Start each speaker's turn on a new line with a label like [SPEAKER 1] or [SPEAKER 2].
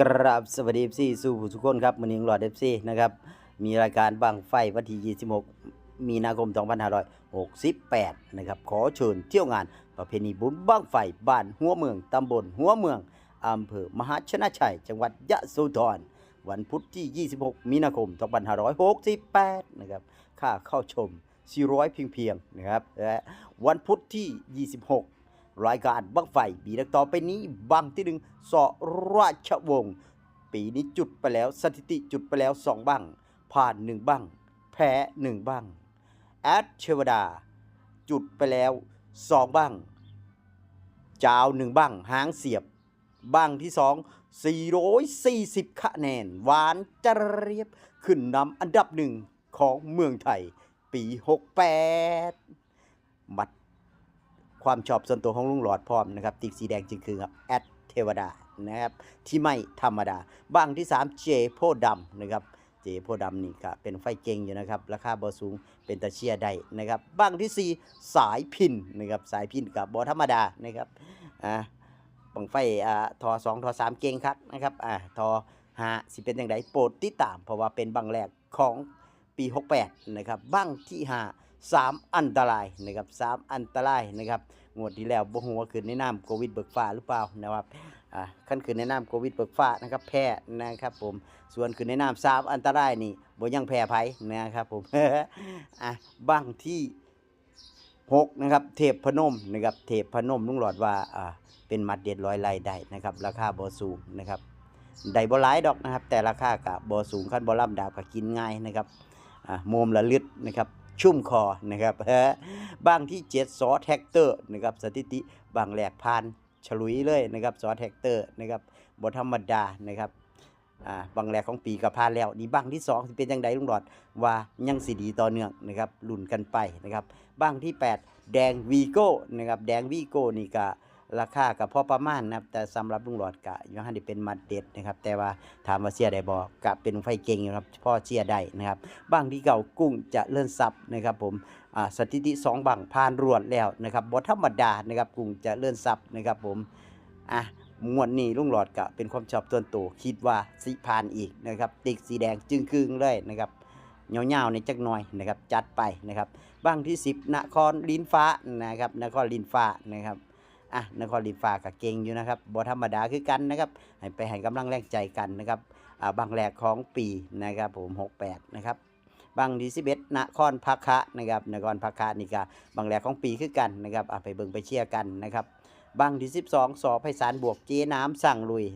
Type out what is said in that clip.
[SPEAKER 1] กราบสวัสดีซีสู่ผู้ทุกคนครับมือนี้หลอดเอฟซีนะครับ มีรายการบังไฟวันที่26 มีนาคม 2568 นะครับ ขอเชิญเที่ยวงานประเพณีบุญบังไฟบ้านหัวเมือง ตำบลหัวเมือง อำเภอมหาชนะชัย จังหวัดยะโสธร วันพุธที่ 26 มีนาคม 2568 นะครับ ค่าเข้าชม400เพียงเพียงๆนะครับ และวันพุธที่ 26 รายการบังไฟปีนักต่อไปนี้บังที่หนึ่งสอราชวงศ์ปีนี้จุดไปแล้วสถิติจุดไปแล้ว2บังผ่าน1บังแพ้1บังแอดเชวดา จุดไปแล้ว2บังจาว1บังหางเสียบบังที่2 440 คะแนน หวานจเรียบขึ้นนำอันดับหนึ่งของเมืองไทย ปี 68 มัด ความชอบส่วนตัวของลุงหลอดพร้อมนะครับติ๊กสีแดงจึงคือครับแอดเทวดานะครับที่ไม่ธรรมดา บ้างที่3เจโพดำนะครับเจโพดำนี่ก็เป็นไฟเก่งอยู่นะครับราคาบ่สูงเป็นตะเชียได้นะครับบ้างที่4สายพินนะครับสายพินกับบอธรรมดานะครับอ่าบังไฟอ่าทอ2ทอ3เก่งครับนะครับอ่าทอ5สิเป็นอย่างไรโปรดติดตาม เพราะว่าเป็นบังแรกของปี 68นะครับบ้างที่5 3อันตรายนะครับ3อันตรายนะครับงวดที่แล้วบ่ฮู้ว่าขึ้นในนามโควิดเบิกฟ้าหรือเปล่านะครับอ่าขั้นขึ้นในนามโควิดเบิกฟ้านะครับแพ้นะครับผมส่วนขึ้นในนามสามอันตรายนี่บ่ยังแพ้ไผนะครับผมอะบ้างที่หกนะครับเทพพนมนะครับเทพพนมลุงหลอดว่าอ่าเป็นมัดเด็ดร้อยไล่ได้นะครับราคาบ่สูงนะครับได้บ่หลายดอกนะครับ แต่ราคาก็บ่สูงคันบ่ล่ำดาบก็กินง่ายนะครับอ่าโมมละลึดนะครับ ชุ่มคอนะครับบางที่เจ็ดซอแท็กเตอร์นะครับสถิติบางแหลกผ่านฉลุยเลยนะครับซอแท็กเตอร์นะครับบทธรรมดานะครับอ่าบางแหลกของปีกับพานแล้วนี่บางที่สองเป็นยังไงลุงหลอดว่ายังสีดีต่อเนื่องนะครับลุ้นกันไปนะครับบางที่ 8 แดงวีโก้นะครับแดงวีโก้นี่ก็ ราคาก็พอประมาณนะครับแต่สำหรับลุงหลอดก็ยังให้ได้เป็นมัดเด็ดนะครับแต่ว่าถามว่าเสียได้บ่ก็เป็นไฟเก่งอยู่ครับพ่อเชียร์ได้นะครับบางที่เก่ากุ้งจะเลื่อนซับนะครับผมสถิติ2บังผ่านรวดแล้วนะครับบ่ธรรมดานะครับกรุงจะเลื่อนซับนะครับผมอะงวดนี้ลุงหลอดก็เป็นความชอบส่วนตัวคิดว่าสิผ่านอีกนะครับติ๊กสีแดงจึงคึงเลยนะครับเงาๆในจักหน่อยนะครับจัดไปนะครับบ้างที่ 10นครลินฟ้านะครับนครลินฟ้านะครับ อะนครลีฟ้ากับเก่งอยู่นะครับบ่ธรรมดาคือกันนะครับให้ไปให้กำลังแรงใจกันนะครับอ่าบางแรกของปีนะครับผม 68 นะครับบางที่11นครพักคะนะครับนครพักคะนี่ก็บางแหลกของปีคือกันนะครับอะไปเบิ่งไปเชียร์กันนะครับบางดีสิบสอไพศาลบวกเจน้ำสั่งลุย